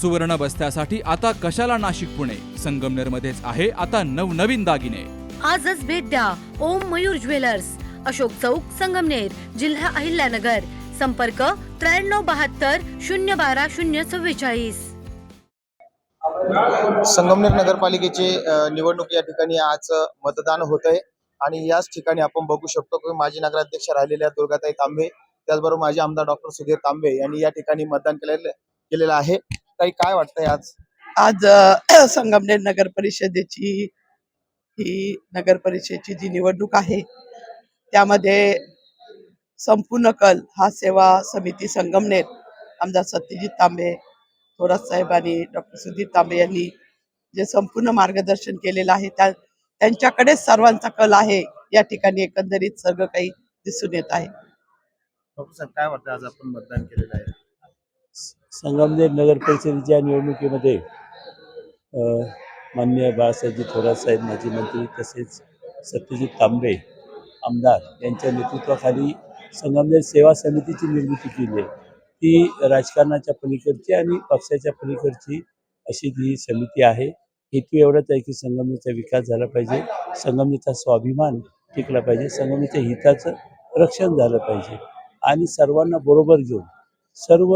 सुवर्ण बस्त्यासाठी आता कशाला नाशिक पुणे? संगमनेर मध्येच आहे आता नवनवीन दागिने. आजच भेट द्या ओम मयूर ज्वेलर्स. अशोक चौक संगमनेर जिल्हा अहिल्यानगर. संपर्क त्र्याण्णव बहात्तर शून्य बारा शून्य चव्वेचाळीस. संगमनेर नगरपालिकेचे निवडणूक या ठिकाणी आज मतदान होत आहे आणि याच ठिकाणी आपण बघू शकतो की माजी नगराध्यक्ष राहिलेल्या दुर्गाताई तांबे त्याचबरोबर माजी आमदार डॉक्टर सुधीर तांबे यांनी या ठिकाणी मतदान केलेलं केलेलं आहे. काही काय वाटतंय आज? आज अ, संगमनेर नगर परिषदेची ही नगर परिषदेची जी निवडणूक आहे त्यामध्ये संपूर्ण कल हा सेवा समिती संगमनेर आमदार सत्यजित तांबे थोरात साहेब आणि डॉक्टर सुधीर तांबे यांनी जे संपूर्ण मार्गदर्शन केलेलं आहे त्या त्यांच्याकडेच सर्वांचा कल आहे या ठिकाणी एकंदरीत सगळं काही दिसून येत आहे. डॉक्टर साहेब काय वाटतं आज आपण मतदान केलेलं आहे? संगमनेर नगर परिषदेच्या निवडणुकीमध्ये माननीय बाळासाहेबजी थोरात साहेब माजी मंत्री तसेच सत्यजित तांबे आमदार यांच्या नेतृत्वाखाली संगमनेर सेवा समितीची निर्मिती केली आहे. ती राजकारणाच्या पलीकडची आणि पक्षाच्या पलीकडची अशी ती समिती आहे. हेतू एवढाच आहे की संगमनेरचा विकास झाला पाहिजे संगमनेरचा स्वाभिमान टिकला पाहिजे संगमनेरच्या हिताचं रक्षण झालं पाहिजे आणि सर्वांना बरोबर घेऊन सर्व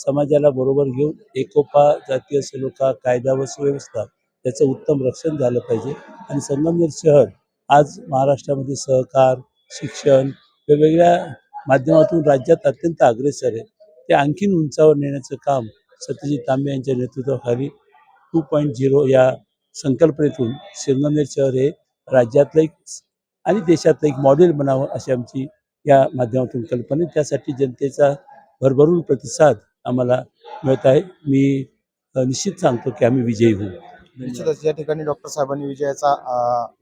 समाजाला बरोबर घेऊन एकोपा जातीय सलोखा कायदा व सुव्यवस्था याचं उत्तम रक्षण झालं पाहिजे. आणि संगमनेर शहर आज महाराष्ट्रामध्ये सहकार शिक्षण वेगवेगळ्या माध्यमातून राज्यात अत्यंत अग्रेसर आहे. ते आणखीन उंचावर नेण्याचं काम सत्यजित तांबे यांच्या नेतृत्वाखाली टू पॉईंट झिरो या संकल्पनेतून संगमनेर शहर हे राज्यातलं एक आणि देशातलं एक मॉडेल बनावं अशी आमची या माध्यमातून कल्पना त्यासाठी जनतेचा भरभरून प्रतिसाद आम्हाला मिळत आहे. मी निश्चित सांगतो की आम्ही विजयी होऊ. निश्चितच या ठिकाणी डॉक्टर साहेबांनी विजयाचा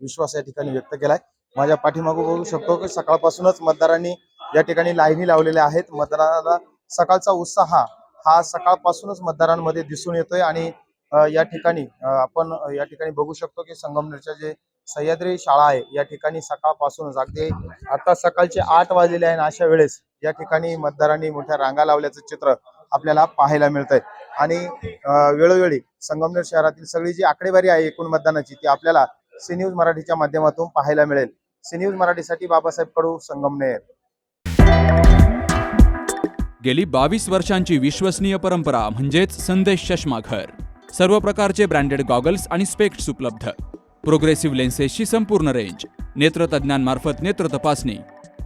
विश्वास या ठिकाणी व्यक्त केलाय. माझ्या पाठीमागं बघू शकतो की सकाळपासूनच मतदारांनी या ठिकाणी लाईनी लावलेल्या आहेत. मतदाराला सकाळचा उत्साह हा सकाळपासूनच मतदारांमध्ये दिसून येतोय आणि या ठिकाणी आपण या ठिकाणी बघू शकतो की संगमनेरच्या जे सह्याद्री शाळा आहे या ठिकाणी सकाळपासूनच अगदी आता सकाळचे आठ वाजलेले आहे अशा वेळेस या ठिकाणी मतदारांनी मोठ्या रांगा लावल्याचं चित्र आपल्याला पाहायला मिळत आहे आणि वेळोवेळी संगमनेर शहरातील सगळी जी आकडेवारी आहे एकूण मतदानाची ती आपल्याला सी न्यूज मराठीच्या माध्यमातून पाहायला मिळेल. सी न्यूज मराठीसाठी बाबासाहेब कडू संगमनेर. गेली बावीस वर्षांची विश्वसनीय परंपरा म्हणजेच संदेश चष्मा घर सर्व प्रकारचे ब्रँडेड गॉगल्स आणि स्पेक्ट्स उपलब्ध. प्रोग्रेसिव्ह लेन्सेसची संपूर्ण रेंज. नेत्रतज्ञांमार्फत नेत्र तपासणी.